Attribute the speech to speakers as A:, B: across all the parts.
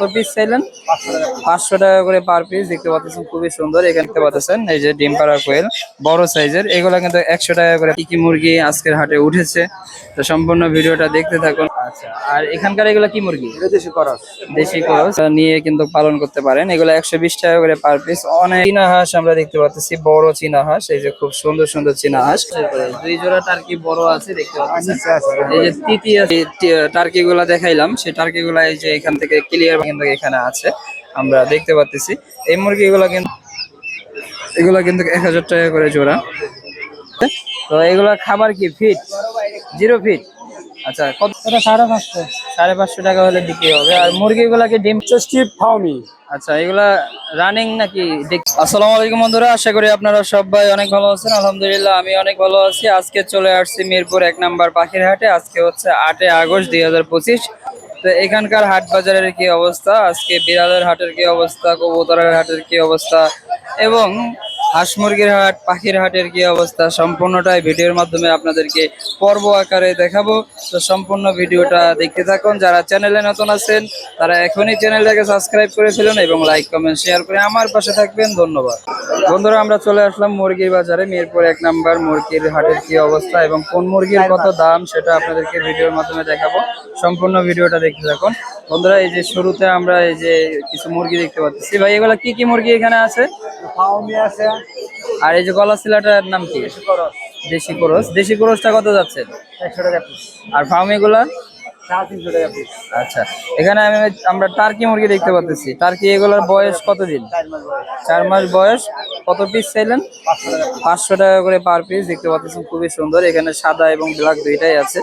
A: কত পিস চাইলেন? পাঁচশো টাকা করে পার পিস দেখতে পাচ্ছেন খুবই সুন্দর এখানে দেখতে পাচ্ছেন এই যে ডিম পাড়া কোয়েল বড় সাইজের এগুলা কিন্তু একশো টাকা করে কি কি মুরগি আজকের হাটে উঠেছে তো সম্পূর্ণ ভিডিওটা দেখতে থাকুন। আচ্ছা আর এখানকার এগুলা কি মুরগি?
B: দেশি করস।
A: দেশি ক্রস নিয়ে কিন্তু পালন করতে পারেন এগুলো একশো বিশ টাকা করে পার পিস অনেক চীনা হাঁস আমরা দেখতে পাচ্ছি বড় চীনা হাঁস এই যে খুব সুন্দর সুন্দর চীনা হাঁস। দুই জোড়া টার্কি বড় আছে দেখতে পাচ্ছি এই যে তিতি আছে। টার্কি গুলা দেখাইলাম সেই টার্কি গুলা এই যে এখান থেকে ক্লিয়ার কিন্তু এখানে আছে। আমরা দেখতে পাচ্ছি এই মুরগি গুলা কিন্তু এগুলা কিন্তু এক হাজার টাকা করে জোড়া। তো এগুলা খাবার কি ফিট জিরো ফিট আচ্ছা কত
B: সাড়ে পাঁচশো।
A: সাড়ে পাঁচশো টাকা হলে বিক্রি হবে। আর মুরগিগুলাকে ডিম
B: স্টিপ ফাউমি
A: আচ্ছা এগুলা রানিং নাকি আসসালামু আলাইকুম বন্ধুরা আশা করি আপনারা সবাই অনেক ভালো আছেন। আলহামদুলিল্লাহ আমি অনেক ভালো আছি। আজকে চলে আসছি মিরপুর এক নাম্বার পাখির হাটে। আজকে হচ্ছে আটই আগস্ট দুই হাজার পঁচিশ। তো এখানকার হাট বাজারের কি অবস্থা? আজকে বিড়ালের হাটের কি অবস্থা? কবুতরের হাটের কি অবস্থা? এবং হাঁস মুরগির হাট, পাখির হাটের কি অবস্থা? সম্পূর্ণটাই ভিডিওর মাধ্যমে আপনাদেরকে পর্ব আকারে দেখাবো। তো সম্পূর্ণ ভিডিওটা দেখতে থাকুন। যারা চ্যানেলে নতুন আছেন, তারা এখনই চ্যানেলটাকে সাবস্ক্রাইব করে ফেলুন এবং লাইক, কমেন্ট, শেয়ার করে আমার পাশে থাকবেন। ধন্যবাদ। বন্ধুরা, আমরা চলে আসলাম মুরগির বাজারে। মিরপুর এক নাম্বার মুরগির হাটের কি অবস্থা এবং কোন মুরগির কত দাম, সেটা আপনাদেরকে ভিডিওর মাধ্যমে দেখাবো। সম্পূর্ণ ভিডিওটা দেখতে থাকুন। বন্ধুরা, এই যে শুরুতে আমরা এই যে কিছু মুরগি দেখতে পাচ্ছি। ভাই, এগুলো কি কি মুরগি এখানে আছে?
B: ফাউমি আছে।
A: আর এই যে গলা শিলাটার নাম কি? দেশি ক্রস দেশি ক্রসটা কত যাচ্ছে?
B: একশো টাকা পিস
A: আর ফার্ম এগুলা
B: সাড়ে তিনশো টাকা পিস
A: আচ্ছা। এখানে আমি আমরা টার্কি মুরগি দেখতে পাচ্ছি টার্কি এগুলোর বয়স কতদিন?
B: চার মাস বয়স।
A: মাস বয়স। কত পিস চাইলেন?
B: পাঁচশো টাকা
A: করে পার পিস দেখতে পাচ্ছেন খুবই সুন্দর। এখানে সাদা এবং ব্ল্যাক দুইটাই আছে।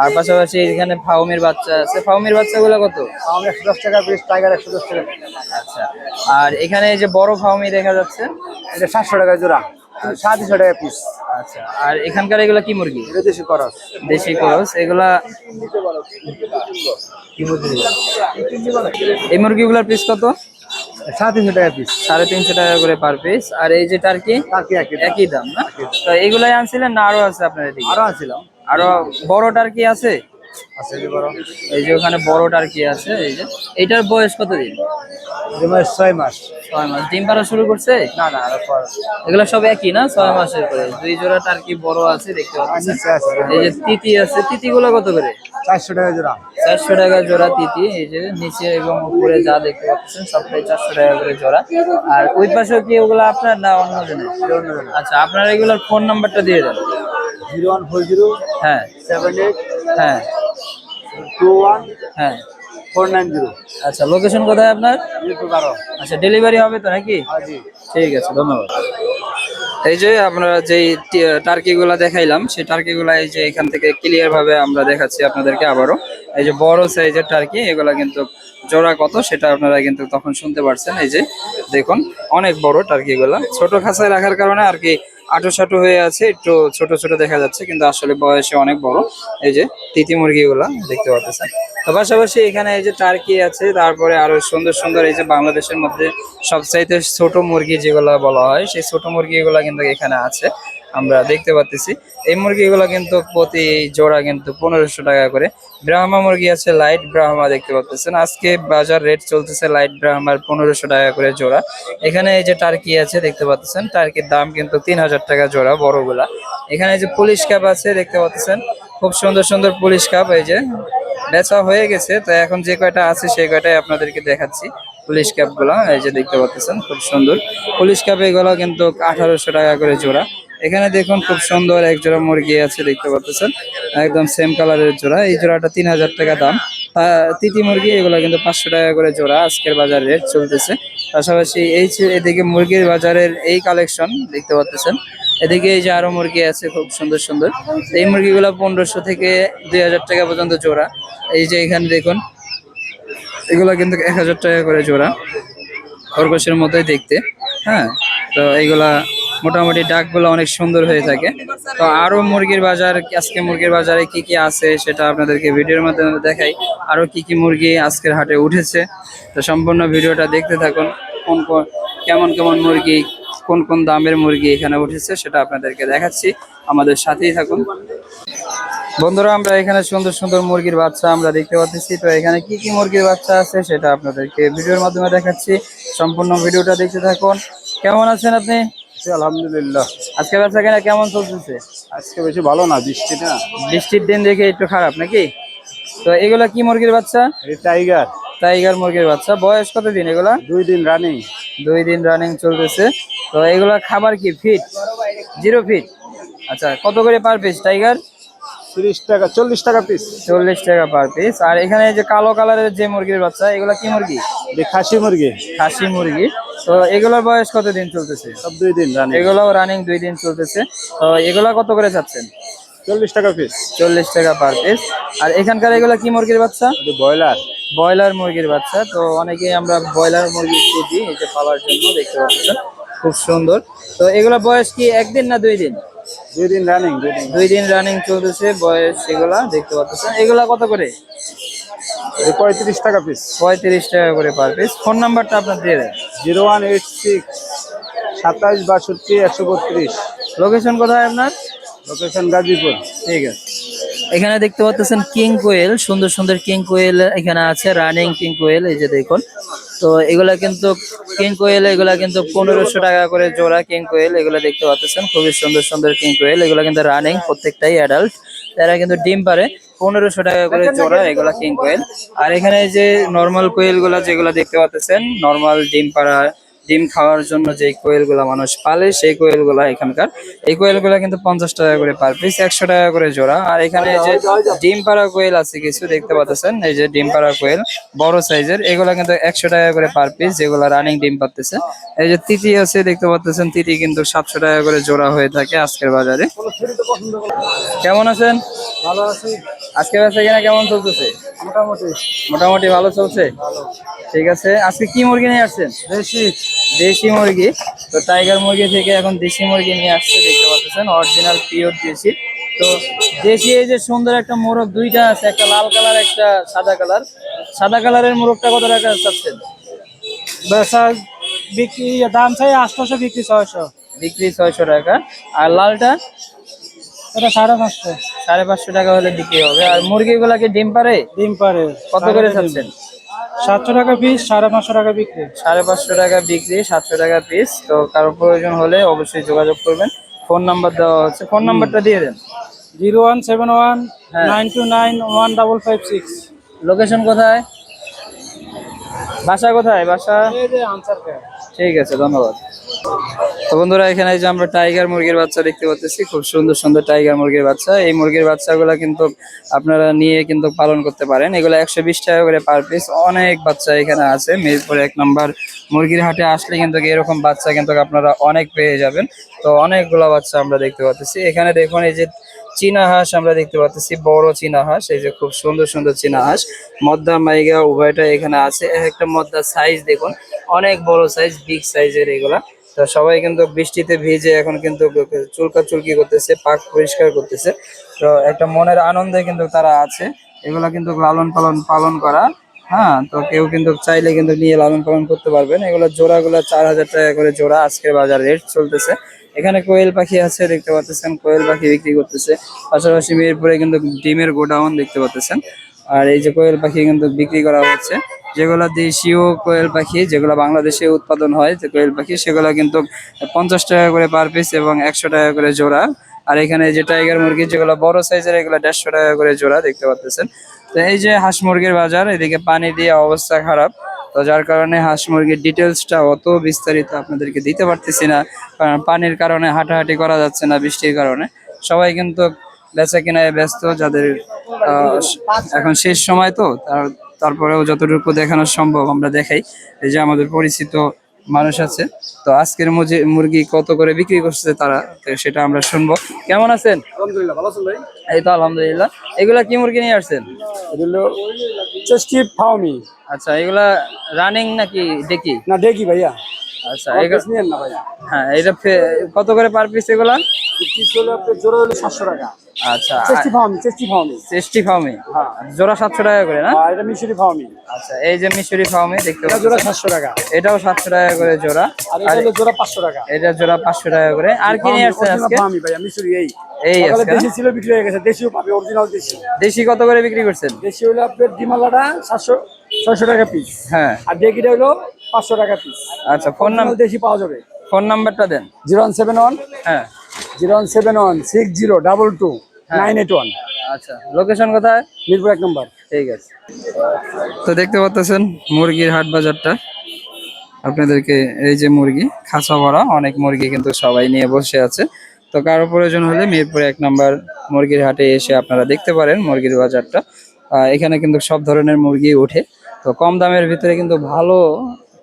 A: আর পাশাপাশি এখানে ফাউমির বাচ্চা আছে। ফাউমির বাচ্চাগুলো কত?
B: ফাউমি একশো দশ টাকা পিস টাইগার একশো দশ টাকা।
A: আচ্ছা। আর এখানে এই যে বড় ফাউমি দেখা যাচ্ছে?
B: এটা সাতশো টাকা জোড়া। সাড়ে তিনশো টাকা পিস
A: আচ্ছা। আর এখানকার এগুলো কি মুরগি?
B: এটা দেশি করস।
A: দেশি ক্রস। এগুলা কি মুরগি? এই মুরগিগুলোর পিস কত?
B: সাড়ে তিনশো টাকা পিস
A: সাড়ে তিনশো টাকা করে পার পিস আর এই যে টার্কি
B: একই
A: দাম। না? তো এগুলাই আনছিলেন না আরও আছে আপনার এদিকে?
B: আরও আছিল
A: আরও বড় টার্কি আছে?
B: আছে যে বড়
A: এই যে ওখানে বড় টার্কি আছে এই যে। এইটার বয়স কতদিন?
B: ছয় মাস।
A: ছয় মাস। ডিম পাড়া শুরু করছে?
B: না না
A: এগুলো সব একই না? ছয় মাসের করে। দুই জোড়া টার্কি বড় আছে দেখতে এই যে তিতি আছে কত করে?
B: চারশো টাকা জোড়া।
A: চারশো টাকা জোড়া তিতি এই যে নিচে এবং উপরে যা দেখতে পাচ্ছেন সবটাই চারশো টাকা করে জোড়া। আর ওই পাশেও কি ওগুলো আপনার না অন্য জনের আচ্ছা আপনার এগুলোর ফোন নাম্বারটা দিয়ে দেন।
B: জিরো ওয়ান ফোর জিরো
A: হ্যাঁ।
B: সেভেন এইট
A: হ্যাঁ।
B: টু ওয়ান
A: হ্যাঁ।
B: ফোর নাইন জিরো
A: আচ্ছা লোকেশন কোথায় আপনার? আচ্ছা ডেলিভারি হবে তো নাকি? ঠিক আছে ধন্যবাদ। এই যে আমরা যেই টার্কি গুলা দেখাইলাম সেই টার্কি গুলা এই যে এখান থেকে ক্লিয়ার ভাবে আমরা দেখাচ্ছি আপনাদেরকে আবারও। এই যে বড় সাইজের টার্কি এগুলা কিন্তু জোড়া কত সেটা আপনারা কিন্তু তখন শুনতে পারছেন। এই যে দেখুন অনেক বড় টার্কি গুলা ছোট খাঁচায় রাখার কারণে আর কি আটো সাটো হয়ে আছে, একটু ছোট ছোট দেখা যাচ্ছে, কিন্তু আসলে বয়সে অনেক বড়। এই যে তিতি মুরগি গুলা দেখতে পাচ্ছেন। তো পাশাপাশি এখানে এই যে টার্কি আছে, তারপরে আরও সুন্দর সুন্দর এই যে বাংলাদেশের মধ্যে সবচাইতে ছোট মুরগি যেগুলো বলা হয়, সেই ছোট মুরগিগুলা কিন্তু এখানে আছে। আমরা দেখতে পাচ্ছি এই মুরগিগুলো কিন্তু প্রতি জোড়া কিন্তু পনেরোশো টাকা করে। ব্রাহ্মা মুরগি আছে লাইট ব্রাহ্মা দেখতে পাচ্ছেন আজকে বাজার রেট চলতেছে লাইট ব্রাহ্মার পনেরোশো টাকা করে জোড়া। এখানে এই যে টার্কি আছে, দেখতে পাচ্ছেন টার্কির দাম কিন্তু তিন হাজার টাকা জোড়া বড়গুলা। এখানে যে পুলিশ ক্যাপ আছে, দেখতে পাচ্ছেন খুব সুন্দর সুন্দর পুলিশ কাপ এই যে। বেচা হয়ে গেছে, তো এখন যে কয়টা আছে সেই কয়টাই আপনাদেরকে দেখাচ্ছি। পুলিশ ক্যাপগুলো, এই যে দেখতে পাচ্ছেন খুব সুন্দর। পুলিশ ক্যাপ এগুলো কিন্তু আঠারোশো টাকা করে জোড়া। এখানে দেখুন খুব সুন্দর এক জোড়া মুরগি আছে, দেখতে পাচ্ছেন। একদম সেম কালারের জোড়া। এই জোড়াটা তিন হাজার টাকা দাম। তিতি মুরগি, এগুলো কিন্তু পাঁচশো টাকা করে জোড়া। আজকের বাজার রেট চলতেছে। পাশাপাশি এই এদিকে মুরগির বাজারের এই কালেকশন দেখতে পাচ্ছেন। এদিকে এই যে আরও মুরগি আছে, খুব সুন্দর সুন্দর। এই মুরগিগুলো পনেরোশো থেকে দুই হাজার টাকা পর্যন্ত জোড়া। এই যে এখানে দেখুন, এগুলো কিন্তু এক হাজার টাকা করে জোড়া। খরগোশের মতোই দেখতে। হ্যাঁ তো এইগুলা মোটামুটি ডাকগুলো অনেক সুন্দর হয়ে থাকে। তো আরও মুরগির বাজার, আজকে মুরগির বাজারে কি কি আছে সেটা আপনাদেরকে ভিডিওর মাধ্যমে দেখাই। আরও কি কি মুরগি আজকের হাটে উঠেছে। তো সম্পূর্ণ ভিডিওটা দেখতে থাকুন, কোন কোন কেমন কেমন মুরগি, কোন কোন দামের মুরগি এখানে উঠেছে সেটা আপনাদেরকে দেখাচ্ছি। আমাদের সাথেই থাকুন। বন্ধুরা, আমরা এখানে সুন্দর সুন্দর মুরগির বাচ্চা আমরা দেখতে পাচ্ছি। তো এখানে কি কি মুরগির বাচ্চা আছে সেটা আপনাদেরকে ভিডিওর মাধ্যমে দেখাচ্ছি। সম্পূর্ণ ভিডিওটা দেখতে থাকুন। কেমন আছেন আপনি?
B: আলহামদুলিল্লাহ।
A: আজকে বেচা কেনা কেমন চলতেছে?
B: আজকে বেশি ভালো না বৃষ্টিটা।
A: বৃষ্টির দিন দেখে একটু খারাপ নাকি? তো এগুলা কি মুরগির বাচ্চা?
B: টাইগার।
A: টাইগার মুরগির বাচ্চা। বয়স কত দিন এগুলা?
B: দুই দিন রানিং
A: দুই দিন রানিং চলতেছে। তো এগুলা খাবার কি ফিট জিরো ফিট আচ্ছা কত করে পার পিস টাইগার?
B: তিরিশ টাকা চল্লিশ টাকা পিস
A: চল্লিশ টাকা পার পিস আর এখানে যে কালো কালারের যে মুরগির বাচ্চা এগুলা কি মুরগি?
B: খাসি মুরগি।
A: খাসি মুরগি। তো এগুলোর বয়স কত দিন চলতেছে?
B: সব দুই দিন রানিং
A: এগুলো রানিং দুই দিন চলতেছে। তো এগুলা কত করে চাচ্ছেন
B: চল্লিশ টাকা পিস
A: চল্লিশ টাকা পার পিস আর এখানকার এগুলা কি মুরগির বাচ্চা?
B: ব্রয়লার।
A: ব্রয়লার মুরগির বাচ্চা। তো অনেকেই আমরা ব্রয়লার মুরগি খুঁজি এটা পালার জন্য দেখতে পাচ্ছেন খুব সুন্দর। তো এগুলা বয়স কি একদিন না দুই দিন?
B: দুই দিন রানিং দুই দিন।
A: দুই দিন রানিং চলতেছে বয়স এগুলা দেখতে পাচ্ছেন এগুলা কত করে?
B: এই পঁয়ত্রিশ টাকা পিস
A: পঁয়ত্রিশ টাকা করে পার পিস ফোন নাম্বারটা আপনার দিয়ে দেন।
B: জিরো ওয়ান এইট সিক্স সাতাশ বাষট্টি একশো বত্রিশ।
A: লোকেশন কোথায় আপনার?
B: লোকেশন গাজীপুর।
A: ঠিক আছে। এখানে দেখতে পাচ্ছেন কিং কোয়েল সুন্দর সুন্দর কিং কোয়েল এখানে আছে রানিং কিং কোয়েল এই যে দেখুন। তো এগুলা কিন্তু কিং কোয়েল এগুলা কিন্তু পনেরোশো টাকা করে জোড়া কিং কোয়েল এগুলো দেখতে পাচ্ছেন খুবই সুন্দর সুন্দর কিং কোয়েল এগুলো কিন্তু রানিং প্রত্যেকটাই অ্যাডাল্ট তারা কিন্তু ডিম পারে পনেরোশো টাকা করে জোড়া এগুলা কিং কোয়েল আর এখানে যে নর্মাল কোয়েলগুলা যেগুলা দেখতে পাচ্ছেন নর্মাল ডিম পাড়া ডিম খাওয়ার জন্য যে কোয়েলগুলা মানুষ পালে সেই কোয়েলগুলা এখানকার। এই কোয়েলগুলা কিন্তু পঞ্চাশ টাকা করে পার পিস একশো টাকা করে জোড়া। আর এখানে যে ডিম পাড়া কোয়েল আছে কিছু দেখতে পাচ্ছেন এই যে ডিম পাড়া কোয়েল বড় সাইজের এগুলা কিন্তু একশো টাকা করে পার পিস যেগুলা রানিং ডিম পাচ্ছে এই যে তিতি আছে দেখতে পাচ্ছেন তিতি কিন্তু সাতশো টাকা করে জোড়া হয়ে থাকে আজকের বাজারে। কেমন আছেন?
B: ভালো আছি।
A: আজকে বেচা কিনা কেমন চলতেছে?
B: মোটামুটি।
A: মোটামুটি ভালো চলছে? ঠিক আছে আজকে কি মুরগি নিয়ে আসছেন?
B: বেশি
A: দেশি মুরগি। তো টাইগার মুরগি থেকে এখন দেশি মুরগি নিয়ে আসছে দেখতে পাচ্ছেন অরিজিনাল পিওর দেশি। তো দেশি এই যে সুন্দর একটা মোরগ দুইটা আছে একটা লাল কালার একটা সাদা কালার। সাদা কালারের মোরগটা কত টাকা চাচ্ছেন?
B: বেচা বিক্রি দাম চাই আটশোশো বিক্রি ছয়শো।
A: বিক্রি ছয়শো টাকা। আর লালটা?
B: এটা সাড়ে পাঁচশো।
A: সাড়ে পাঁচশো টাকা হলে বিক্রি হবে। আর মুরগিগুলাকে ডিম পারে?
B: ডিম পারে।
A: কত করে চাচ্ছেন?
B: সাতশো টাকা পিস সাড়ে পাঁচশো টাকা বিক্রি।
A: সাড়ে পাঁচশো টাকা বিক্রি সাতশো টাকা পিস তো কারও প্রয়োজন হলে অবশ্যই যোগাযোগ করবেন। ফোন নাম্বার দেওয়া হচ্ছে ফোন নাম্বারটা দিয়ে দেন।
B: জিরো ওয়ান সেভেন ওয়ান
A: হ্যাঁ।
B: Nine two nine one double five six.
A: Location কোথায়? বাসা কোথায়? বাসা?
B: এই যে আনসার
A: ঠিক আছে ধন্যবাদ। তো বন্ধুরা, এখানে যে আমরা টাইগার মুরগির বাচ্চা দেখতে পাচ্ছি খুব সুন্দর সুন্দর টাইগার মুরগির বাচ্চা। এই মুরগির বাচ্চাগুলো কিন্তু আপনারা নিয়ে কিন্তু পালন করতে পারেন। এগুলো একশো বিশ টাকা করে পার পিস অনেক বাচ্চা এখানে আছে। মিরপুর এক নম্বর মুরগির হাটে আসলে কিন্তু এরকম বাচ্চা কিন্তু আপনারা অনেক পেয়ে যাবেন। তো অনেকগুলো বাচ্চা আমরা দেখতে পাচ্ছি এখানে দেখুন, এই যে চীনা হাঁস আমরা দেখতে পাচ্ছি বড় চীনা হাঁস। এই যে খুব সুন্দর সুন্দর চীনা হাঁস। মদ্দা মাইগা উভয়টা এখানে আছে। একটা মদ্দা সাইজ দেখুন, অনেক বড় সাইজ বিগ সাইজের এগুলা। তো সবাই কিন্তু বৃষ্টিতে ভিজে এখন কিন্তু চুলকা চুলকি করতেছে, পাক পরিষ্কার করতেছে। তো একটা মনের আনন্দে কিন্তু তারা আছে। এগুলা কিন্তু লালন পালন পালন করা হ্যাঁ? তো কেউ কিন্তু চাইলে কিন্তু নিয়ে লালন পালন করতে পারবেন। এগুলো জোড়াগুলো চার হাজার টাকা করে জোড়া, আজকের বাজার রেট চলতেছে। এখানে কোয়েল পাখি আছে, দেখতে পাচ্ছেন, কোয়েল পাখি বিক্রি করতেছে। পাশাপাশি মিরপুরে কিন্তু ডিমের গোডাউন দেখতে পাচ্ছেন। আর এই যে কোয়েল পাখি কিন্তু বিক্রি করা হচ্ছে, যেগুলো দেশীয় কোয়েল পাখি, যেগুলো বাংলাদেশে উৎপাদন হয়, যে কোয়েল পাখি, সেগুলো কিন্তু পঞ্চাশ টাকা করে পার পিস এবং একশো টাকা করে জোড়া। আর এখানে যে টাইগার মুরগি, যেগুলো বড় সাইজের এগুলো দেড়শো টাকা করে জোড়া দেখতে পাচ্ছেন। তো এই যে হাঁস মুরগির বাজার, এদিকে পানি দিয়ে অবস্থা খারাপ। তো যার কারণে হাঁস মুরগির ডিটেলসটা অত বিস্তারিত আপনাদেরকে দিতে পারতেছি না, কারণ পানির কারণে হাঁটাহাঁটি করা যাচ্ছে না, বৃষ্টির কারণে। সবাই কিন্তু বেচা কেনায় ব্যস্ত যাদের এখন শেষ সময় তো তার তারপরেও যতটুকু দেখানো সম্ভব আমরা দেখাই। এই যে আমাদের পরিচিত মানুষ আছে তো আজকের মুজি- মুরগি কত করে বিক্রি করছে তারা সেটা আমরা শুনব। কেমন আছেন?
B: আলহামদুলিল্লাহ ভালো আছেন ভাই?
A: এই তো আলহামদুলিল্লাহ। এগুলা কি মুরগি নিয়ে আসছেন?
B: এগুলো ফাউমি
A: আচ্ছা এগুলা রানিং নাকি দেখি
B: না দেখি ভাইয়া।
A: আচ্ছা এগুলা
B: নিয়েন না ভাইয়া।
A: হ্যাঁ এটা কত করে পার পিস এগুলা?
B: পিস হলো আপনার জোড়া হলো সাতশো টাকা।
A: আচ্ছা
B: চেষ্টি ফার্মি চেষ্টি ফার্মি
A: চেষ্টি ফার্মে
B: হ্যাঁ।
A: জোড়া সাতশো টাকা করে না?
B: এটা মিশরি ফার্মি
A: আচ্ছা এই যে মিশরি ফার্মে দেখতে
B: এটা
A: পাচ্ছেন
B: জোড়া সাতশো টাকা।
A: এটাও সাতশো টাকা করে জোড়া।
B: আর এটা জোড়া পাঁচশো টাকা।
A: এটা জোড়া পাঁচশো টাকা করে। আর কি নিয়ে আসছেন আজকে?
B: ফার্মি ভাইয়া মিশরি এই।
A: এই
B: দেশি ছিল বিক্রি হয়ে গেছে। দেশিও পাবে অরিজিনাল দেশি।
A: দেশি কত করে বিক্রি করছেন?
B: দেশি হলো আপনার ডিমালাটা সাতশো ছয়শো টাকা পিস
A: হ্যাঁ।
B: আর ডেকিটা হলো পাঁচশো টাকা পিস
A: আচ্ছা ফোন নাম
B: দেশি পাওয়া যাবে।
A: ফোন নাম্বারটা দেন।
B: Zero one seven one.
A: হ্যাঁ।
B: Zero one seven one six zero double two nine eight one
A: আচ্ছা লোকেশন কোথায়?
B: মিরপুর এক নম্বর।
A: ঠিক আছে। তো দেখতে পাচ্ছেন মুরগির হাট বাজারটা। আপনাদেরকে এই যে মুরগি খাঁচা ভরা অনেক মুরগি কিন্তু সবাই নিয়ে বসে আছে। তো কারও প্রয়োজন হলে মিরপুর এক নাম্বার মুরগির হাটে এসে আপনারা দেখতে পারেন মুরগির বাজারটা। এখানে কিন্তু সব ধরনের মুরগি ওঠে। তো কম দামের ভিতরে কিন্তু ভালো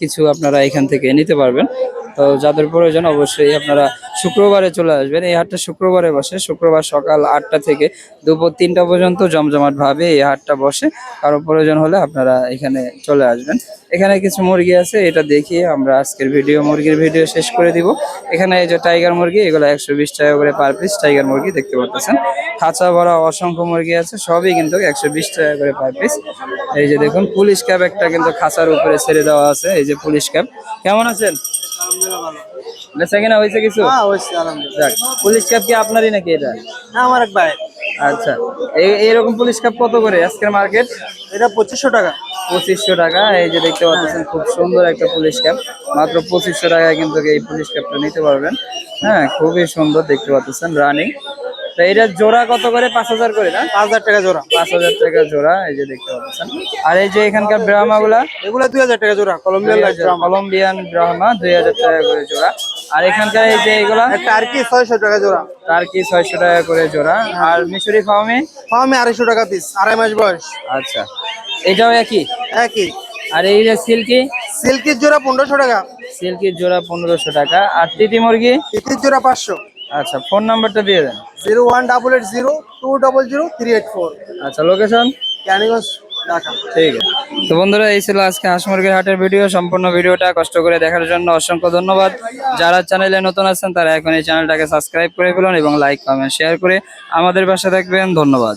A: কিছু আপনারা এখান থেকে নিতে পারবেন। তো যাদের প্রয়োজন অবশ্যই আপনারা শুক্রবারে চলে আসবেন। এই হাটটা শুক্রবারে বসে। শুক্রবার সকাল আটটা থেকে দুপুর তিনটা পর্যন্ত জমজমাট ভাবে এই হাটটা বসে। কারও প্রয়োজন হলে আপনারা এখানে চলে আসবেন। এখানে কিছু মুরগি আছে, এটা দেখিয়ে আমরা আজকের ভিডিও, মুরগির ভিডিও শেষ করে দিব। এখানে এই যে টাইগার মুরগি, এগুলো একশো বিশ টাকা করে পার পিস টাইগার মুরগি দেখতে পাচ্ছেন। খাঁচা ভরা অসংখ্য মুরগি আছে, সবই কিন্তু একশো বিশ টাকা করে পার পিস এই যে দেখুন, পুলিশ ক্যাপ একটা কিন্তু খাঁচার উপরে ছেড়ে দেওয়া আছে। এই যে পুলিশ ক্যাপ কেমন আছেন? বেচা কিনা হয়েছে কিছু? যাক পুলিশ কাপ কি আপনারই নাকি এটা?
B: আমার এক ভাই
A: আচ্ছা এই এইরকম পুলিশ কাপ কত করে আজকের মার্কেট
B: এটা পঁচিশশো টাকা।
A: পঁচিশশো টাকা এই যে দেখতে পাচ্ছেন খুব সুন্দর একটা পুলিশ ক্যাপ মাত্র পঁচিশশো টাকায় কিন্তু এই পুলিশ ক্যাপটা নিতে পারবেন। হ্যাঁ খুবই সুন্দর দেখতে পাচ্ছেন রানিং এটা জোড়া কত করে? পাঁচ হাজার করে না?
B: পাঁচ হাজার টাকা জোড়া।
A: পাঁচ হাজার টাকা জোড়া এই যে দেখতে পাচ্ছেন। আর এই যে এখানকার ব্রাহ্মা গুলা
B: এগুলো দুই হাজার টাকা জোড়া কলম্বিয়ান
A: কলম্বিয়ান ব্রাহ্মা দুই হাজার টাকা করে জোড়া। আর এখানকার এই যে এগুলা?
B: টার্কি ছয়শো টাকা জোড়া।
A: টার্কি ছয়শো টাকা করে জোড়া। আর মিশরি ফার্মে
B: ফার্মে আড়াইশো টাকা পিস আড়াই মাস বয়স।
A: আচ্ছা। এটাও একই?
B: একই।
A: আর এই যে সিল্কি?
B: সিল্কির জোড়া পনেরোশো টাকা।
A: সিল্কির জোড়া পনেরোশো টাকা। আর তিতি মুরগি?
B: তিতির জোড়া পাঁচশো।
A: আচ্ছা ফোন নাম্বারটা দিয়ে দেন।
B: Zero one double eight zero two double zero three eight four
A: আচ্ছা লোকেশন
B: ক্যানিগঞ্জ
A: ঠিক আছে। তো বন্ধুরা এই ছিল আজকে হাঁস মুরগির হাটের ভিডিও। সম্পূর্ণ ভিডিওটা কষ্ট করে দেখার জন্য অসংখ্য ধন্যবাদ। যারা চ্যানেলে নতুন আছেন তারা এখন এই চ্যানেলটাকে সাবস্ক্রাইব করে ফেলুন এবং লাইক কমেন্ট শেয়ার করে আমাদের পাশে থাকবেন। ধন্যবাদ।